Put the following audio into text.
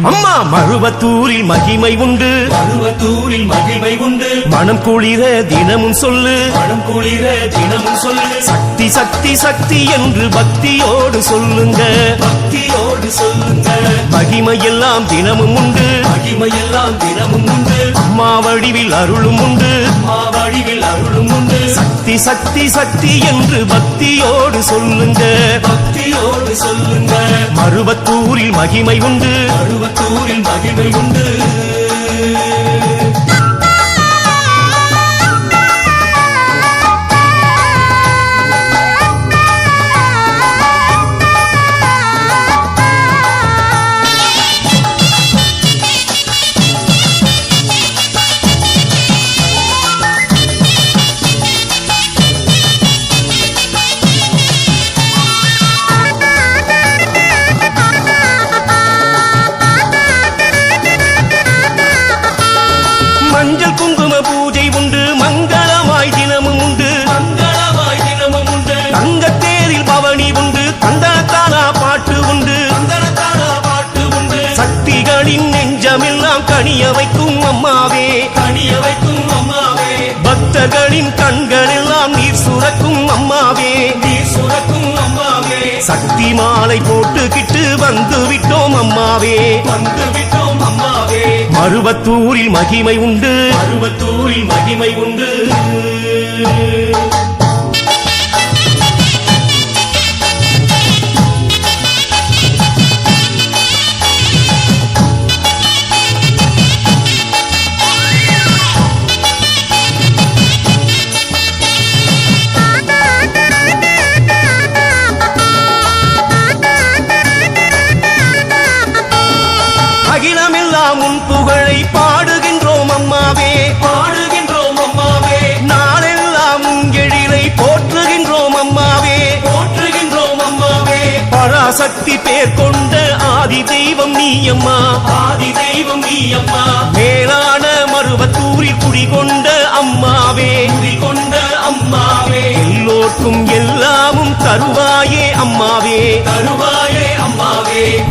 அம்மா மருவத்தூரில் மகிமை உண்டு. பருவத்தூரில் மகிமை உண்டு. மனம் குளிர தினமும் சொல்லு. மனம் குளிர தினமும் சொல்லு. சக்தி சக்தி சக்தி என்று பக்தியோடு சொல்லுங்க. பக்தியோடு சொல்லுங்க. மகிமை எல்லாம் தினமும் உண்டு. மகிமையெல்லாம் தினமும் உண்டு. அம்மா வடிவில் அருளும் உண்டு. மாவடிவில் அருளும் உண்டு சக்தி சக்தி சக்தி என்று பக்தியோடு சொல்லுங்க. பக்தியோடு சொல்லுங்க. மருவத்தூரில் மகிமை உண்டு. பருவத்தூரில் மகிமை உண்டு. மஞ்சள் குங்கும பூஜை உண்டு மங்களமாய் தினமும் உண்டு. மங்களமாய் தினமும் உண்டு. தங்கத்தேரில் பவனி உண்டு தந்தனத்தானா பாட்டு உண்டு. தந்தனத்தானா பாட்டு உண்டு. சக்திகளின் நெஞ்சமெல்லாம் கனிய வைக்கும் அம்மாவே. கனிய வைக்கும் அம்மாவே. பக்தர்களின் கண்களெல்லாம் நீர் சுரக்கும் அம்மாவே. நீர் சுரக்கும் அம்மாவே. சக்தி மாலை போட்டுக்கிட்டு வந்து விட்டோம் அம்மாவே. வந்து விட்டோம் அம்மாவே மகிமை உண்டு. அருவத்தூரில் மகிமை உண்டு. அகிலமெல்லாம் உன் புகழை பாடுகின்றோம் அம்மாவே. பாடுகின்றோம் அம்மாவே. நாளெல்லாம் உன் எழிலை போற்றுகின்றோம் அம்மாவே. போற்றுகின்றோம் அம்மாவே. பராசக்தி பேர் கொண்ட ஆதி தெய்வம் நீ அம்மா. ஆதி தெய்வம் நீ அம்மா. மேலான மருவத்தூரில் குடிகொண்ட அம்மாவே. குடி கொண்ட அம்மாவே. எல்லோர்க்கும் எல்லாமும் தருவாயே அம்மாவே. தருவாயே அம்மாவே.